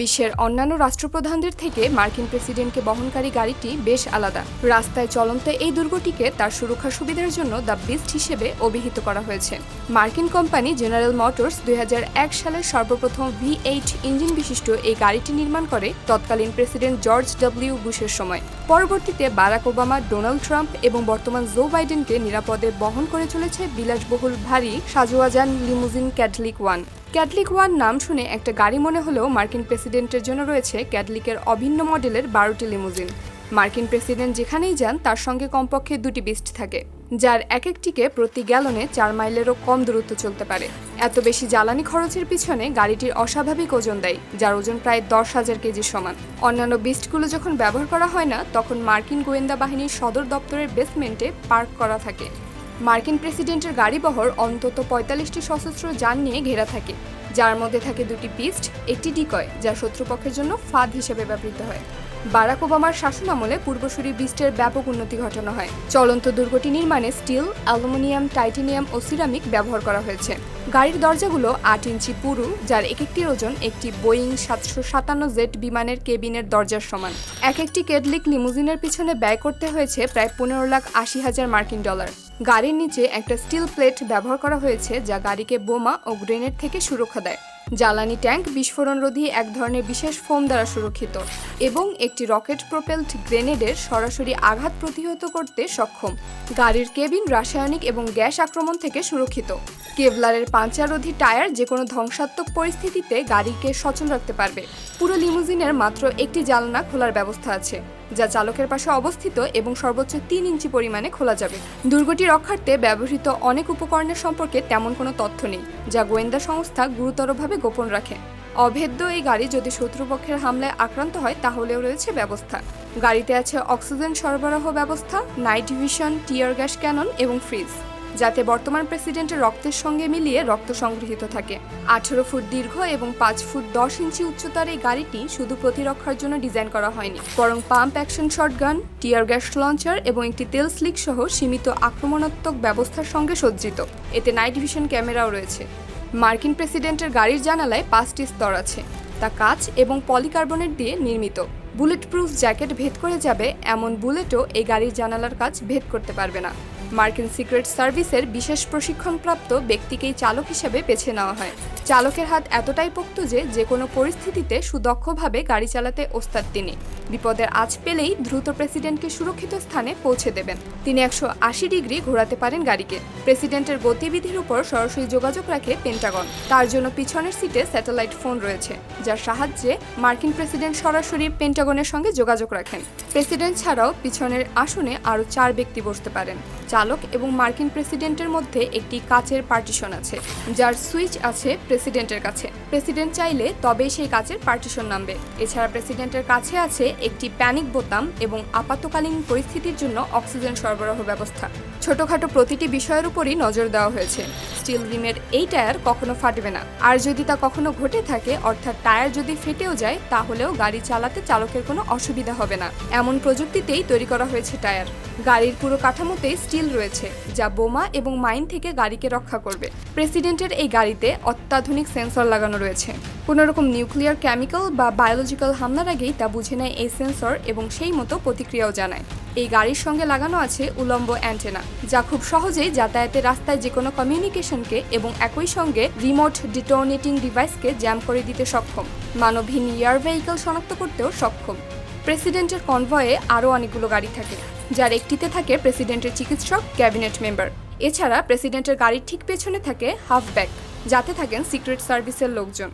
বিশ্বের অন্যান্য রাষ্ট্রপ্রধানদের থেকে মার্কিন প্রেসিডেন্টকে বহনকারী গাড়িটি বেশ আলাদা। রাস্তায় চলন্ত এই দুর্গটিকে তার সুরক্ষা সুবিধার জন্য দ্য বিস্ট হিসেবে অভিহিত করা হয়েছে। মার্কিন কোম্পানি জেনারেল মোটরস দুই হাজার এক সালের সর্বপ্রথম ভি এইট ইঞ্জিন বিশিষ্ট এই গাড়িটি নির্মাণ করে তৎকালীন প্রেসিডেন্ট জর্জ ডব্লিউ বুশের সময়। পরবর্তীতে বারাক ওবামা, ডোনাল্ড ট্রাম্প এবং বর্তমান জো বাইডেনকে নিরাপদে বহন করে চলেছে বিলাসবহুল ভারী সাজোয়াজান limousine Cadillac one. Cadillac one নাম শুনে একটা গাড়ি মনে হলেও মার্কিন প্রেসিডেন্টের জন্য রয়েছে ক্যাডলিকের অভিন্ন মডেলের বারোটি লিমুজিন। মার্কিন প্রেসিডেন্ট যেখানেই যান, তার সঙ্গে কমপক্ষে দুটি বিস্ট থাকে, যার এক একটিকে প্রতি গ্যালনে চার মাইলেরও কম দূরত্ব চলতে পারে। এত বেশি জ্বালানি খরচের পিছনে গাড়িটির অস্বাভাবিক ওজন দেয়, যার ওজন প্রায় দশ হাজার কেজি সমান। অন্যান্য বিস্টগুলো যখন ব্যবহার করা হয় না, তখন মার্কিন গোয়েন্দা বাহিনীর সদর দপ্তরের বেসমেন্টে পার্ক করা থাকে। মার্কিন প্রেসিডেন্টের গাড়িবহর অন্তত পঁয়তাল্লিশটি সশস্ত্র যান নিয়ে ঘেরা থাকে, যার মধ্যে থাকে দুটি পিস্ট, একটি ডিকয়, যা শত্রুপক্ষের জন্য ফাঁদ হিসেবে ব্যবহৃত হয়। বারাক ওবামার শাসনামলে পূর্বসূরি বিস্টের ব্যাপক উন্নতি ঘটানো হয়। চলন্ত দুর্গটি নির্মাণে স্টিল, অ্যালুমিনিয়াম, টাইটেনিয়াম ও সিরামিক ব্যবহার করা হয়েছে। গাড়ির দরজাগুলো আট ইঞ্চি পুরু, যার এক একটির ওজন একটি বোয়িং সাতশো সাতান্ন জেট বিমানের কেবিনের দরজার সমান। এক একটি কেডলিক লিমুজিনের পিছনে ব্যয় করতে হয়েছে প্রায় পনেরো লাখ আশি হাজার মার্কিন ডলার। গাড়ির নিচে একটা স্টিল প্লেট ব্যবহার করা হয়েছে, যা গাড়িকে বোমা ও গ্রেনেড থেকে সুরক্ষা দেয়। জ্বালানি ট্যাঙ্ক বিস্ফোরণরোধী এক ধরনের বিশেষ ফোম দ্বারা সুরক্ষিত এবং একটি রকেট প্রোপেলড গ্রেনেডের সরাসরি আঘাত প্রতিহত করতে সক্ষম। গাড়ির কেবিন রাসায়নিক এবং গ্যাস আক্রমণ থেকে সুরক্ষিত। কেভলারের পাঞ্চারোধী টায়ার যে কোনো ধ্বংসাত্মক পরিস্থিতিতে গাড়িকে সচল রাখতে পারবে। পুরো লিমুজিনের মাত্র একটি জানলা খোলার ব্যবস্থা আছে। যা চালকের পাশে অবস্থিত এবং সর্বোচ্চ তিন ইঞ্চি পরিমাণে খোলা যাবে। দুর্গটি রক্ষার্থে ব্যবহৃত অনেক উপকরণের সম্পর্কে তেমন কোনো তথ্য নেই, যা গোয়েন্দা সংস্থা গুরুতরভাবে গোপন রাখে। অভেদ্য এই গাড়ি যদি শত্রুপক্ষের হামলায় আক্রান্ত হয়, তাহলেও রয়েছে ব্যবস্থা। গাড়িতে আছে অক্সিজেন সরবরাহ ব্যবস্থা, night vision, tear gas cannon এবং ফ্রিজ। যাতে বর্তমান প্রেসিডেন্টের রক্তের সঙ্গে মিলিয়ে রক্ত সংগৃহীত থাকে। আঠেরো ফুট দীর্ঘ এবং পাঁচ ফুট দশ ইঞ্চি উচ্চতার এই গাড়িটি শুধু প্রতিরক্ষার জন্য ডিজাইন করা হয়নি। বরং pump, action shotgun, tear gas launcher এবং একটি তেল স্লিক সহ সীমিত আক্রমণাত্মক ব্যবস্থার সঙ্গে সজ্জিত। এতে নাইট ভিশন ক্যামেরাও রয়েছে। মার্কিন প্রেসিডেন্টের গাড়ির জানালায় পাঁচটি স্তর আছে। তা কাচ এবং পলিকার্বনেট দিয়ে নির্মিত। বুলেট প্রুফ জ্যাকেট ভেদ করে যাবে, এমন বুলেটও এই গাড়ির জানালার কাজ ভেদ করতে পারবে না। মার্কিন সিক্রেট সার্ভিসের বিশেষ প্রশিক্ষণপ্রাপ্ত ব্যক্তিকেই চালক হিসেবে বেছে নেওয়া হয়। চালকের হাত এতটাই পোক্ত যে যে কোনো পরিস্থিতিতে সুদক্ষভাবে গাড়ি চালাতে ওস্তাদ তিনি। বিপদের আজ পেলেই দ্রুত প্রেসিডেন্টকে সুরক্ষিত স্থানে পৌঁছে দেবেন। তিনি একশো আশি ডিগ্রি ঘোরাতে পারেন গাড়িকে। প্রেসিডেন্টের গতিবিধির উপর সরাসরি যোগাযোগ রাখে পেন্টাগন। তার জন্য পিছনের সিটে স্যাটেলাইট ফোন রয়েছে, যার সাহায্যে মার্কিন প্রেসিডেন্ট সরাসরি পেন্টাগনের সঙ্গে যোগাযোগ রাখেন। প্রেসিডেন্ট ছাড়াও পিছনের আসনে আরও চার ব্যক্তি বসতে পারেন। চালক এবং মার্কিন প্রেসিডেন্টের মধ্যে একটি কাচের পার্টিশন আছে, যার সুইচ আছে প্রেসিডেন্টের কাছে। প্রেসিডেন্ট চাইলে তবেই সেই কাচের পার্টিশন নামবে। এছাড়া প্রেসিডেন্টের কাছে আছে একটি প্যানিক বোতাম এবং আপাতকালীন পরিস্থিতির জন্য অক্সিজেন সরবরাহ ব্যবস্থা। ছোটখাটো প্রতিটি বিষয়ের উপরই নজর দেওয়া হয়েছে। স্টিল রিমের এই টায়ার কখনো ফাটবে না। আর যদি তা কখনো ঘটে থাকে, অর্থাৎ টায়ার যদি ফেটেও যায়, তাহলেও গাড়ি চালাতে চালকের কোনো অসুবিধা হবে না। এমন প্রযুক্তিতেই তৈরি করা হয়েছে টায়ার। গাড়ির পুরো কাঠামোতেই স্টিল রয়েছে, যা বোমা এবং মাইন থেকে গাড়িকে রক্ষা করবে। প্রেসিডেন্টের এই গাড়িতে অত্যাধুনিক সেন্সর লাগানো রয়েছে। কোনো রকম নিউক্লিয়ার কেমিক্যাল বা বায়োলজিক্যাল হামলার আগেই তা বুঝে নেয় এই সেন্সর এবং সেই মতো প্রতিক্রিয়াও জানায়। এই গাড়ির সঙ্গে লাগানো আছে উলম্ব অ্যান্টেনা, যা খুব সহজেই যাতায়াতের রাস্তায় যে কোনো কমিউনিকেশনকে এবং একই সঙ্গে রিমোট ডিটোনেটিং ডিভাইসকে জ্যাম করে দিতে সক্ষম। মানবহীন এয়ার ভেহিকল শনাক্ত করতেও সক্ষম। প্রেসিডেন্টের কনভয়ে আরও অনেকগুলো গাড়ি থাকে, যার একটিতে থাকে প্রেসিডেন্টের চিকিৎসক, ক্যাবিনেট মেম্বার। এছাড়া প্রেসিডেন্টের গাড়ির ঠিক পেছনে থাকে হাফ হাফব্যাক যাতে থাকেন সিক্রেট সার্ভিসের লোকজন।